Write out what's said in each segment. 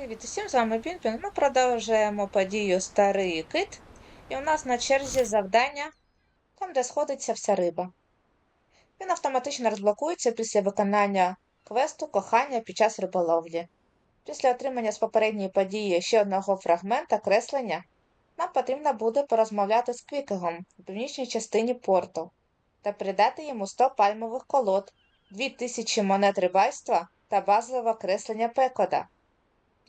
Привіт усім, з вами Пінпін. Ми продовжуємо подію Старий кит. І у нас на черзі завдання там, де сходиться вся риба. Він автоматично розблокується після виконання квесту кохання під час риболовлі. Після отримання з попередньої події ще одного фрагмента креслення нам потрібно буде порозмовляти з Квікегом у північній частині порту та передати йому 100 пальмових колод, 2000 монет рибальства та базове креслення пекода.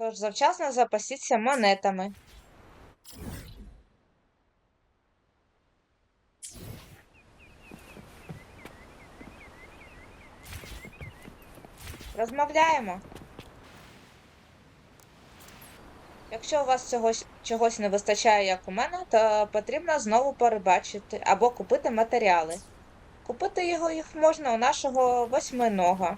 Тож завчасно запасіться монетами. Розмовляємо. Якщо у вас цього, чогось не вистачає, як у мене, то потрібно знову перебачити або купити матеріали. Купити його їх можна у нашого восьминога.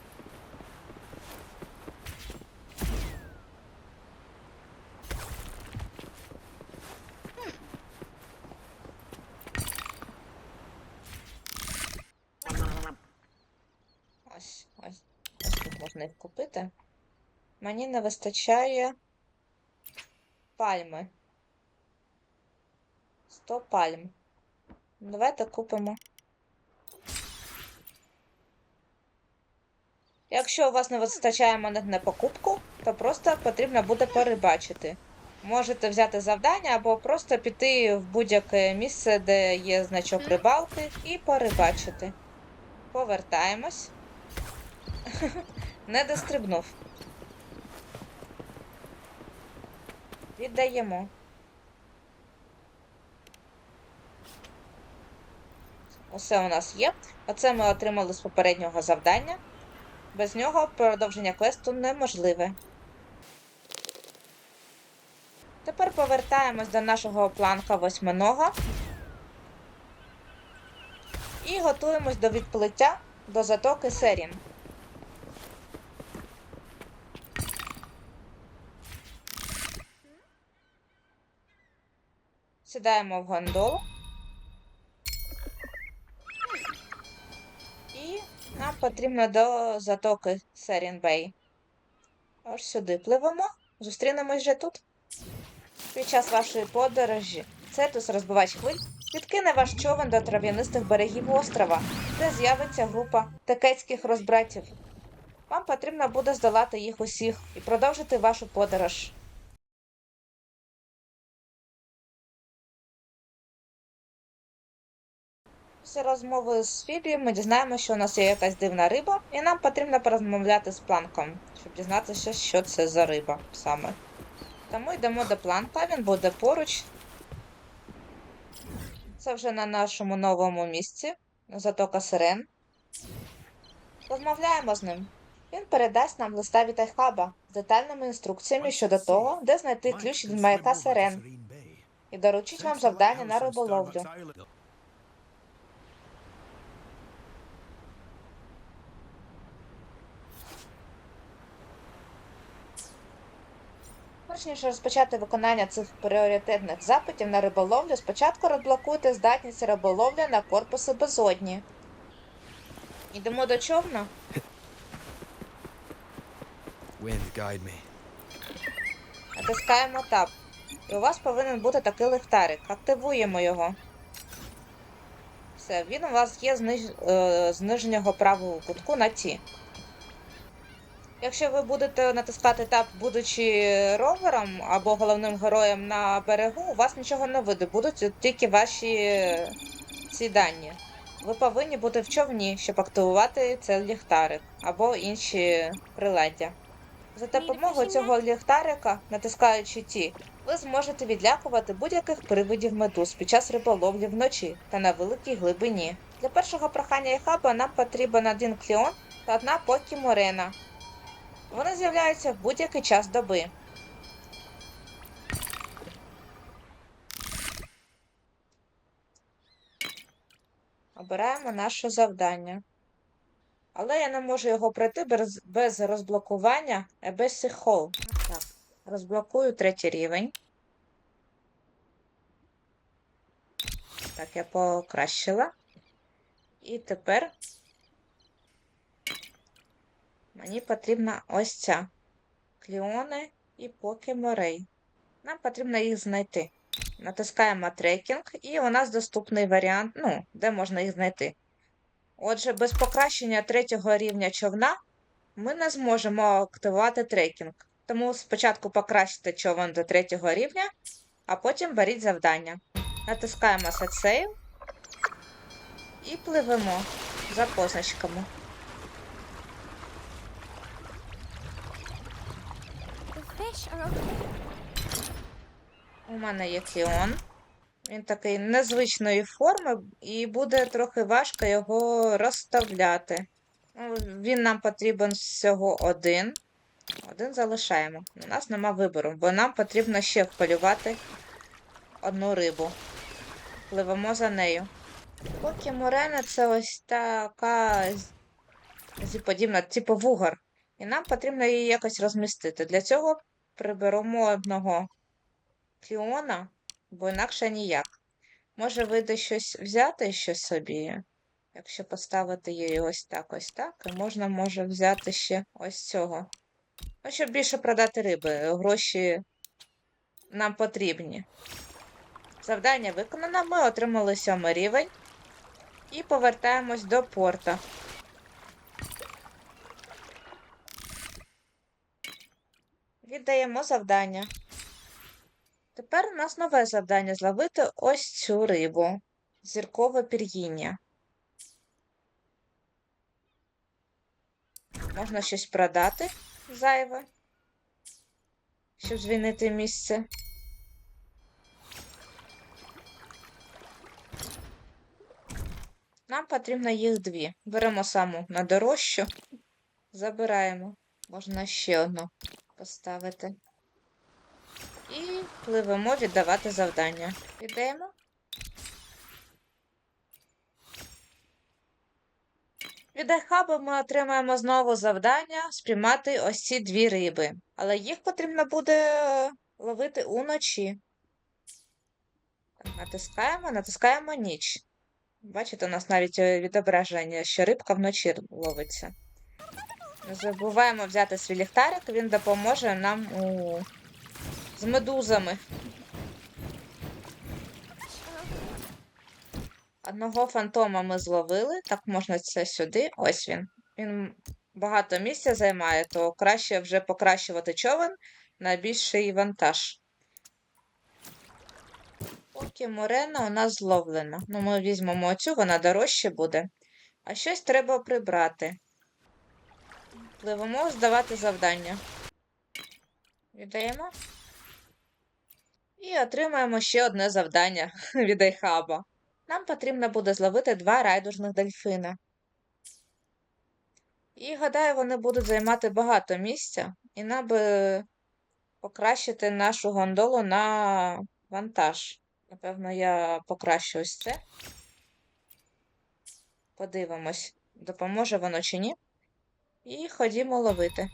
Ось, ось, ось тут можна їх купити. Мені не вистачає пальми. 100 пальм. Давайте купимо. Якщо у вас не вистачає монет на покупку, то просто потрібно буде перебачити. Можете взяти завдання або просто піти в будь-яке місце, де є значок рибалки, і перебачити. Повертаємось. Не дострибнув. Віддаємо. Усе у нас є. Оце ми отримали з попереднього завдання. Без нього продовження квесту неможливе. Тепер повертаємось до нашого планка восьминога і готуємось до відплиття до затоки Серін. Сідаємо в гондолу. І нам потрібно до затоки Серін Бей. Ось сюди пливемо. Зустрінемось вже тут. Під час вашої подорожі Цетус розбивач хвиль підкине ваш човен до трав'янистих берегів острова, де з'явиться група текецьких розбратів. Вам потрібно буде здолати їх усіх і продовжити вашу подорож. Після розмови з Фібі ми дізнаємося, що у нас є якась дивна риба, і нам потрібно порозмовляти з планком, щоб дізнатися, що це за риба саме. Тому йдемо до планка, він буде поруч. Це вже на нашому новому місці, затока Сирен. Розмовляємо з ним. Він передасть нам листа від Айхаба з детальними інструкціями щодо того, де знайти ключ від маяка Сирен, і доручить вам завдання на риболовлю. Перш ніж розпочати виконання цих пріоритетних запитів на риболовлю, спочатку розблокуйте здатність риболовлі на корпуси безодні. Йдемо до човна. Wind guide me. Натискаємо Tab. І у вас повинен бути такий ліхтарик. Активуємо його. Все, він у вас є з, ниж... е, з нижнього правого кутку на ті. Якщо ви будете натискати Tab, будучи ровером або головним героєм на берегу, у вас нічого не вийде, будуть тільки ваші е, ці дані. Ви повинні бути в човні, щоб активувати цей ліхтарик або інші приладдя. За допомогою цього ліхтарика, натискаючи ті, ви зможете відлякувати будь-яких привидів медуз під час риболовлі вночі та на великій глибині. Для першого прохання Ехаба нам потрібен один кліон та одна покі морена. Вони з'являються в будь-який час доби. Обираємо наше завдання. Але я не можу його пройти без, без розблокування Abyssy Hall. Так, розблокую третій рівень. Так, я покращила. І тепер мені потрібна ось ця. Кліони і поки морей. Нам потрібно їх знайти. Натискаємо трекінг, і у нас доступний варіант, ну, де можна їх знайти. Отже, без покращення третього рівня човна ми не зможемо активувати трекінг. Тому спочатку покращите човен до третього рівня, а потім беріть завдання. Натискаємо Set і пливемо за позначками. У мене є Кіон. Він такий незвичної форми, і буде трохи важко його розставляти. Ну, Він нам потрібен всього один. Один залишаємо. У нас нема вибору, бо нам потрібно ще вполювати одну рибу. Пливемо за нею. Поки Морена це ось така зіподібна, типу вугор. І нам потрібно її якось розмістити. Для цього приберемо одного Фіона, бо інакше ніяк. Може вийде щось взяти ще собі, якщо поставити її ось так, ось так, і можна може взяти ще ось цього. Ну, щоб більше продати риби. Гроші нам потрібні. Завдання виконано, ми отримали сьомий рівень і повертаємось до порта. Віддаємо завдання. Тепер у нас нове завдання зловити ось цю рибу. Зіркове пір'їння. Можна щось продати зайве, щоб звільнити місце. Нам потрібно їх дві. Беремо саму найдорожчу, забираємо. Можна ще одну поставити. І пливемо віддавати завдання. Віддаємо. Від Айхаба ми отримаємо знову завдання спіймати ось ці дві риби. Але їх потрібно буде ловити уночі. Натискаємо, натискаємо ніч. Бачите, у нас навіть е, відображення, що рибка вночі ловиться. Не забуваємо взяти свій ліхтарик, він допоможе нам у з медузами. Одного фантома ми зловили. Так, можна це сюди. Ось він. Він багато місця займає, то краще вже покращувати човен на більший вантаж. Поки морена у нас зловлена. Ну, ми візьмемо оцю, вона дорожче буде. А щось треба прибрати. Пливемо здавати завдання. Віддаємо. І отримаємо ще одне завдання від Айхаба. Нам потрібно буде зловити два райдужних дельфина. І гадаю, вони будуть займати багато місця, і нам би покращити нашу гондолу на вантаж. Напевно, я покращу ось це. Подивимось, допоможе воно чи ні. І ходімо ловити.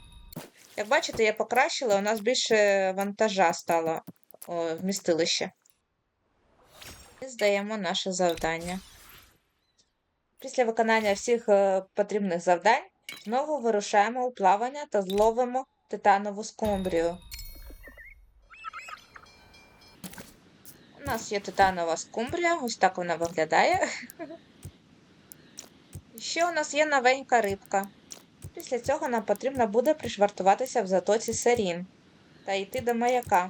Як бачите, я покращила, у нас більше вантажа стало о, вмістилище. І здаємо наше завдання. Після виконання всіх е, потрібних завдань знову вирушаємо у плавання та зловимо титанову скумбрію. У нас є титанова скумбрія, ось так вона виглядає. І Ще у нас є новенька рибка. Після цього нам потрібно буде пришвартуватися в затоці Серін та йти до маяка.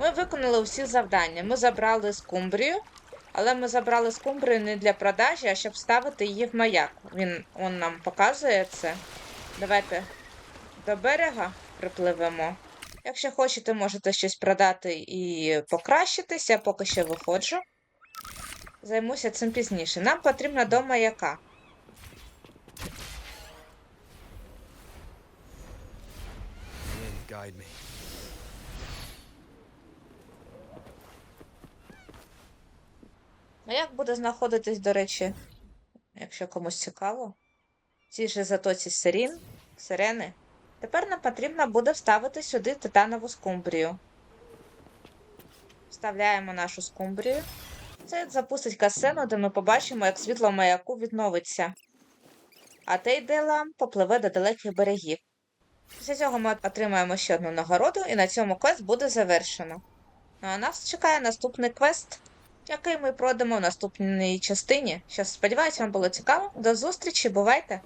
Ми виконали всі завдання. Ми забрали скумбрію, але ми забрали скумбрію не для продажі, а щоб ставити її в маяк. Він он нам показує це. Давайте до берега припливемо. Якщо хочете, можете щось продати і покращитись, я поки що виходжу. Займуся цим пізніше. Нам потрібно до маяка. Wind, guide me. Маяк буде знаходитись, до речі, якщо комусь цікаво. В цій же затоці сирін, сирени. Тепер нам потрібно буде вставити сюди титанову скумбрію. Вставляємо нашу скумбрію. Це запустить касцену, де ми побачимо, як світло маяку відновиться. А Тейделам попливе до далеких берегів. Після цього ми отримаємо ще одну нагороду, і на цьому квест буде завершено. Ну а нас чекає наступний квест, який ми пройдемо в наступній частині. Що сподіваюсь, вам було цікаво. До зустрічі, бувайте!